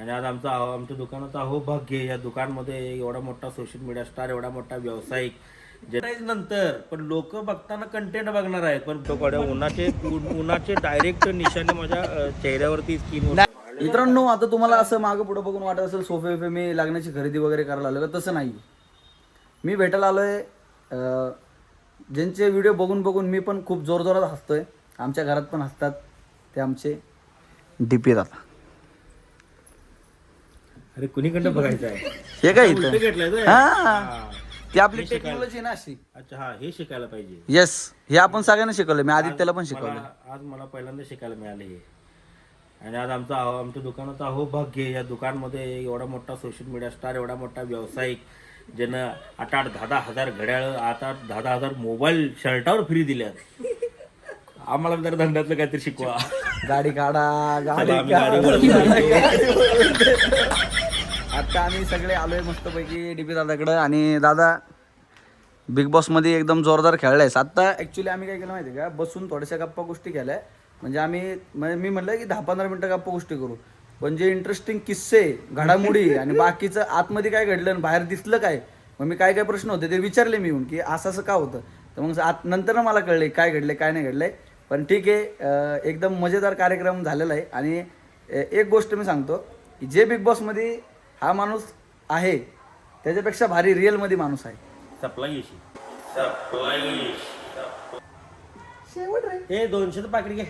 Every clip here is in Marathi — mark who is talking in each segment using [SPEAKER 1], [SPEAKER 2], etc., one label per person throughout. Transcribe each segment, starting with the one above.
[SPEAKER 1] आणि आज आमचा आमच्या दुकानाचं अहो भाग्य या दुकानमध्ये एवढा मोठा सोशल मीडिया स्टार एवढा मोठा व्यावसायिक. जे नंतर पण लोक बघताना कंटेंट बघणार आहेत पण तो उन्हाचे उन्हाचे डायरेक्ट निशाणे माझ्या चेहऱ्यावरती स्किन
[SPEAKER 2] मित्रांनो आता तुम्हाला असं मागं पुढं बघून वाटत असेल सोफे बिफे मी लग्नाची खरेदी वगैरे करायला आलो का तसं नाही. मी भेटायला आलोय ज्यांचे व्हिडिओ बघून बघून मी पण खूप जोरजोरात हसतोय. आमच्या घरात पण हसतात ते आमचे. डीपी दादा.
[SPEAKER 1] अरे कुणीकडे बघायचं आहे?
[SPEAKER 2] हे काय
[SPEAKER 1] उलटं
[SPEAKER 2] इथं?
[SPEAKER 1] घेतलंय ते?
[SPEAKER 2] हा. ती आपली टेक्नॉलॉजी ना अशी.
[SPEAKER 1] अच्छा हा हे शिकायला पाहिजे.
[SPEAKER 2] येस हे आपण सगळ्यांना शिकवलं मी आदित्यला पण शिकवलं
[SPEAKER 1] मला आज मला पहिल्यांदा शिकायला मिळाले हे. आणि आज आमचा आमच्या दुकानाचं अहो भाग्य या दुकानमध्ये एवढा मोठा सोशल मीडिया स्टार एवढा मोठा व्यावसायिक ज्यानं आठ आठ दहा दहा हजार घड्याळ आठ आठ दहा दहा हजार मोबाईल शर्टावर फ्री दिल्यात. आम्हाला जर धंद्यातलं काहीतरी शिकवा.
[SPEAKER 2] गाडी काढा गाडी
[SPEAKER 1] चला, आम्ही गाडीवर
[SPEAKER 2] आता आम्ही सगळे आलोय मस्तपैकी डी पी दादाकडं. आणि दादा बिग बॉसमध्ये एकदम जोरदार खेळलायस आत्ता ॲक्च्युली आम्ही काय केलं माहिती का? बसून थोड्याशा गप्पा गोष्टी केल्या. म्हणजे आम्ही म्हणजे मी म्हटलं की दहा पंधरा मिनटं गप्पा गोष्टी करू. पण जे इंटरेस्टिंग किस्से घडामोडी आणि बाकीचं आतमध्ये काय घडलं आणि बाहेर दिसलं काय मग मी काय काय प्रश्न होते ते विचारले मी येऊन की असं असं का होतं? तर मग आत नंतर मला कळले काय घडले काय नाही घडलंय. पण ठीक आहे एकदम मजेदार कार्यक्रम झालेला आहे. आणि एक गोष्ट मी सांगतो की जे बिग बॉसमध्ये हा माणूस आहे त्याच्यापेक्षा भारी रिअलमध्ये माणूस आहे.
[SPEAKER 1] सप्लाय सप्लाय हे दोनशे पाकिट घे.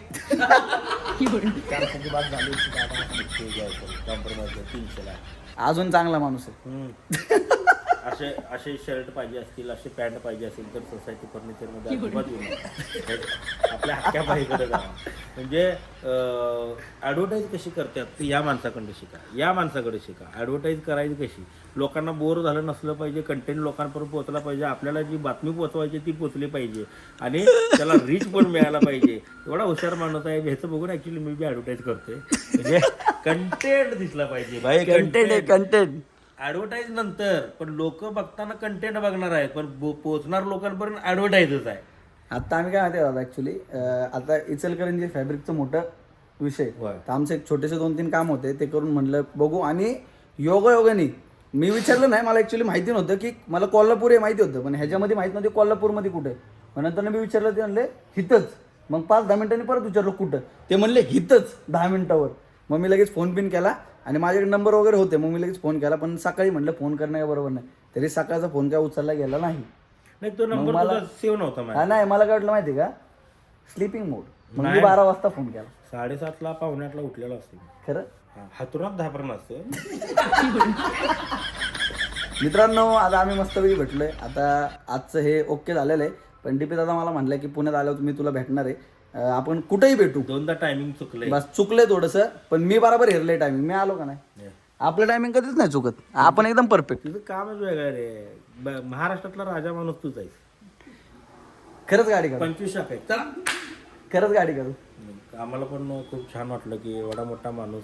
[SPEAKER 1] झाली कॉम्प्रोमाइज तीनशेला
[SPEAKER 2] अजून चांगला माणूस आहे.
[SPEAKER 1] हम्म. असे असे शर्ट पाहिजे असतील असे पॅन्ट पाहिजे असेल तर सोसायटी फर्निचरमध्ये अजिबात येऊ नका. आपल्या हक्क्या पाहिजे म्हणजे ॲडव्हर्टाईज कशी करतात ती या माणसाकडे शिका. या माणसाकडे शिका. ॲडव्हर्टाईज करायची कशी? लोकांना बोर झालं नसलं पाहिजे कंटेंट लोकांपर्यंत पोहोचला पाहिजे आपल्याला जी बातमी पोहोचवायची ती पोचली पाहिजे आणि त्याला रीच पण मिळायला पाहिजे. एवढा हुशार माणूस आहे ह्याचं बघून ॲक्च्युली मी बी ॲडव्हर्टाईज करतोय. म्हणजे कंटेंट दिसला पाहिजे. भाई
[SPEAKER 2] कंटेंट आहे कंटेंट
[SPEAKER 1] ऍडव्हर्टाईज नंतर पण लोक बघताना कंटेंट बघणार आहेत पण पोहोचणार लोकांपर्यंत ऍडव्हर्टाईजच आहे.
[SPEAKER 2] आता आम्ही काय माहिती आहे दादा ऍक्च्युली आता इचलकरंजी फॅब्रिकचं मोठं विषय
[SPEAKER 1] होय.
[SPEAKER 2] तर आमचे एक छोटेसे दोन तीन काम होते ते करून म्हणलं बघू. आणि योगायोगाने मी विचारलं नाही मला ऍक्च्युली माहिती नव्हतं की मला कोल्हापूर हे माहिती होतं पण ह्याच्यामध्ये माहिती नव्हती कोल्हापूरमध्ये कुठे मग नंतर मी विचारलं ते म्हणले हितच. मग पाच दहा मिनिटांनी परत विचारलं कुठं? ते म्हणले हितच. दहा मिनिटावर. मग मी लगेच फोन पिन केला आणि माझ्याकडे नंबर वगैरे होते मग मी लगेच फोन केला पण सकाळी म्हणलं फोन करणं काय बरोबर नाही. तरी सकाळचा फोन काय उचलला गेला नाही.
[SPEAKER 1] नाही तो नंबर
[SPEAKER 2] मला-
[SPEAKER 1] तुझा सेव्ह नव्हता माझ्या.
[SPEAKER 2] हा नाही मला काय वाटलं माहिती का? स्लीपिंग मोड मग मी बारा वाजता फोन केला.
[SPEAKER 1] साडेसातला पावण्यातला उठलेला असतो
[SPEAKER 2] खरं?
[SPEAKER 1] हा, हातुरात धापरण असतं.
[SPEAKER 2] मित्रांनो आता आम्ही मस्तपैकी भेटलोय. आता आजचं हे ओके झालेलं आहे. पण डीपी दादा मला म्हणलं की पुण्यात आल्यावर मी तुला भेटणार आहे. अं, आपण कुठेही भेटू.
[SPEAKER 1] दोनदा टायमिंग चुकलंय.
[SPEAKER 2] बस चुकलंय थोडंसं पण मी बरोबर हेरलंय टायमिंग मी आलो का नाही. आपलं टायमिंग कधीच नाही चुकत. आपण एकदम परफेक्ट
[SPEAKER 1] तुझं कामच वेगळं रे. ब- महाराष्ट्रातला राजा माणूस तूच आहे
[SPEAKER 2] खरंच गाडी करू.
[SPEAKER 1] पंचवीस शाख आहे चला.
[SPEAKER 2] खरंच गाडी करू.
[SPEAKER 1] आम्हाला पण खूप छान वाटलं की एवढा मोठा माणूस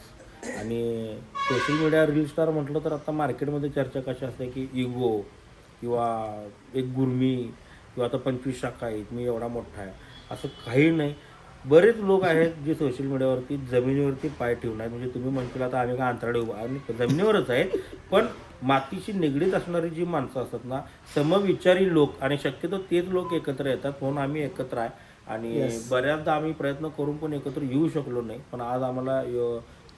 [SPEAKER 1] आणि सोशल मीडिया रील स्टार म्हटलं तर आता मार्केटमध्ये चर्चा कशी असते की इगो किंवा एक गुरमी किंवा आता पंचवीस शाखा आहेत मी एवढा मोठा आहे. असं काही नाही. बरेच लोक आहेत जे सोशल मीडियावरती जमिनीवरती पाय ठेवून आहेत. म्हणजे तुम्ही म्हणतील आता आम्ही काय अंतराळे उभा आणि जमिनीवरच आहेत. पण मातीशी निगडीत असणारी जी माणसं असतात ना समविचारी लोक आणि शक्यतो तेच लोक एकत्र येतात म्हणून आम्ही एकत्र आहे. आणि बऱ्याचदा आम्ही प्रयत्न करून पण एकत्र येऊ शकलो नाही. पण आज आम्हाला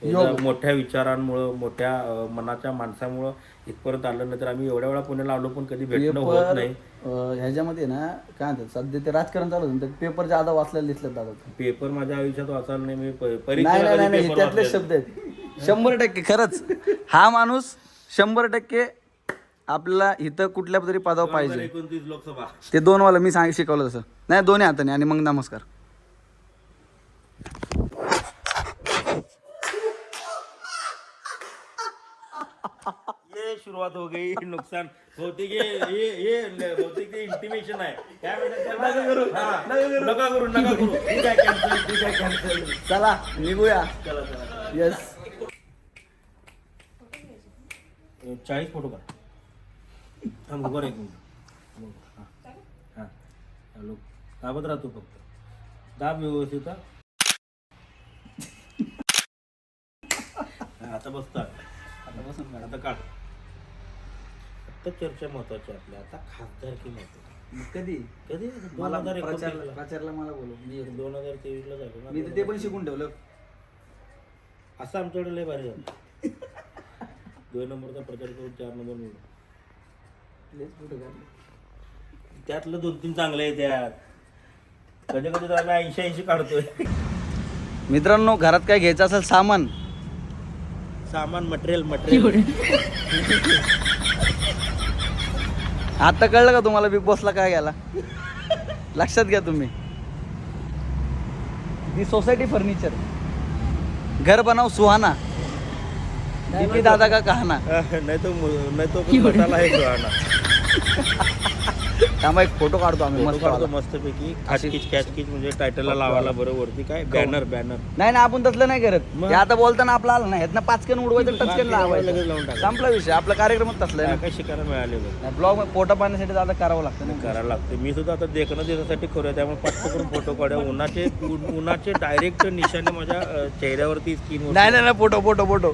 [SPEAKER 1] मोठ्या विचारांमुळं मोठ्या मनाच्या माणसामुळं इथपर्यंत आलं नाही तर आम्ही एवढ्या वेळा पुण्याला आलो पण कधी भेटणं होत नाही.
[SPEAKER 2] ह्याच्यामध्ये ना काय म्हणतात सध्या ते राजकारण चालू होतं पेपर ज्यादा वाचलेले दिसले दादा.
[SPEAKER 1] पेपर माझ्या आयुष्यात वाचायला नाही मी
[SPEAKER 2] नाही त्यातले. शब्द आहेत. शंभर टक्के खरंच. हा माणूस शंभर टक्के आपल्याला इथं कुठल्या तरी पदावर पाहिजे.
[SPEAKER 1] एकोणतीस लोकसभा.
[SPEAKER 2] ते दोन वाला मी सांग शिकवलं तसं. नाही दोन्ही हाताने आणि मग नमस्कार.
[SPEAKER 1] शुरुआत हो गई नुकसान भौतिक ये भौतिक इंटिमेशन आहे. काय म्हणतात त्याला? हा, नका करू. नका करू ठीक आहे कॅन्सल ठीक आहे कॅन्सल
[SPEAKER 2] चला निघूया.
[SPEAKER 1] चला चला
[SPEAKER 2] येस
[SPEAKER 1] चाळीस फोटो का थांब उभं राहा एक मिनिट. हां हां. हॅलो दाबत राहतो फक्त. दाब व्यवस्थित हा. आता बसता.
[SPEAKER 2] आता बसून काढा.
[SPEAKER 1] आता काढ. आता चर्चा महत्वाची आपली आता खासदार की महत्वाची?
[SPEAKER 2] मग कधी?
[SPEAKER 1] कधी? दोन
[SPEAKER 2] मला
[SPEAKER 1] हजार
[SPEAKER 2] प्रचार
[SPEAKER 1] एकोणतीसला
[SPEAKER 2] प्रचारला मला बोलव. मी येतो.
[SPEAKER 1] दोन हजार तेवीसला झालं ना.
[SPEAKER 2] मी तर ते पण शिकून ठेवलं.
[SPEAKER 1] असं आमच्याकडे लय भारी झालं. दोन नंबरचा प्रचार करून चार नंबर मिळून.
[SPEAKER 2] लयच फोटो काढले.
[SPEAKER 1] त्यातलं दोन तीन चांगले आहे त्यात. कधी कधी तर आम्ही ऐंशी ऐंशी काढतोय.
[SPEAKER 2] मित्रांनो घरात काय घ्यायचं असेल सामान?
[SPEAKER 1] सामान मटेरियल मटेरियल
[SPEAKER 2] आता कळलं का तुम्हाला बिग बॉसला काय घ्यायला? लक्षात घ्या तुम्ही. The society furniture. घर बनाव सुहाना. दादा का कहाना?
[SPEAKER 1] नाही तो नाही तो मसाला सुहाना.
[SPEAKER 2] त्यामुळे एक फोटो काढतो आम्ही
[SPEAKER 1] फोटो
[SPEAKER 2] मस्त
[SPEAKER 1] काढतो
[SPEAKER 2] वाला.
[SPEAKER 1] मस्तपैकी. खाचकीच कॅचकीच म्हणजे टायटलला लावायला बरं वरती काय? बॅनर बॅनर
[SPEAKER 2] नाही ना आपण तसलं नाही करत.
[SPEAKER 1] मग?
[SPEAKER 2] हे आता बोलताना आपला आलं नाही. ह्यातनं पाचकन उडवायचं टचकन
[SPEAKER 1] लगेच लावून
[SPEAKER 2] लावायचं
[SPEAKER 1] टाकायचं.
[SPEAKER 2] संपला विषय. आपला कार्यक्रमच तसला आहे
[SPEAKER 1] काय शिकायला मिळाले बघ
[SPEAKER 2] ना ब्लॉग पोटा पाण्यासाठी दादा करावं लागतं ना.
[SPEAKER 1] करायला लागते. मी सुद्धा आता देखणं देण्यासाठी करूया त्यामुळे पटकन करून फोटो काढूया. उन्हाचे उन्हाचे डायरेक्ट निशाणे माझ्या अ, चेहऱ्यावरती स्किन
[SPEAKER 2] नाही नाही नाही फोटो फोटो फोटो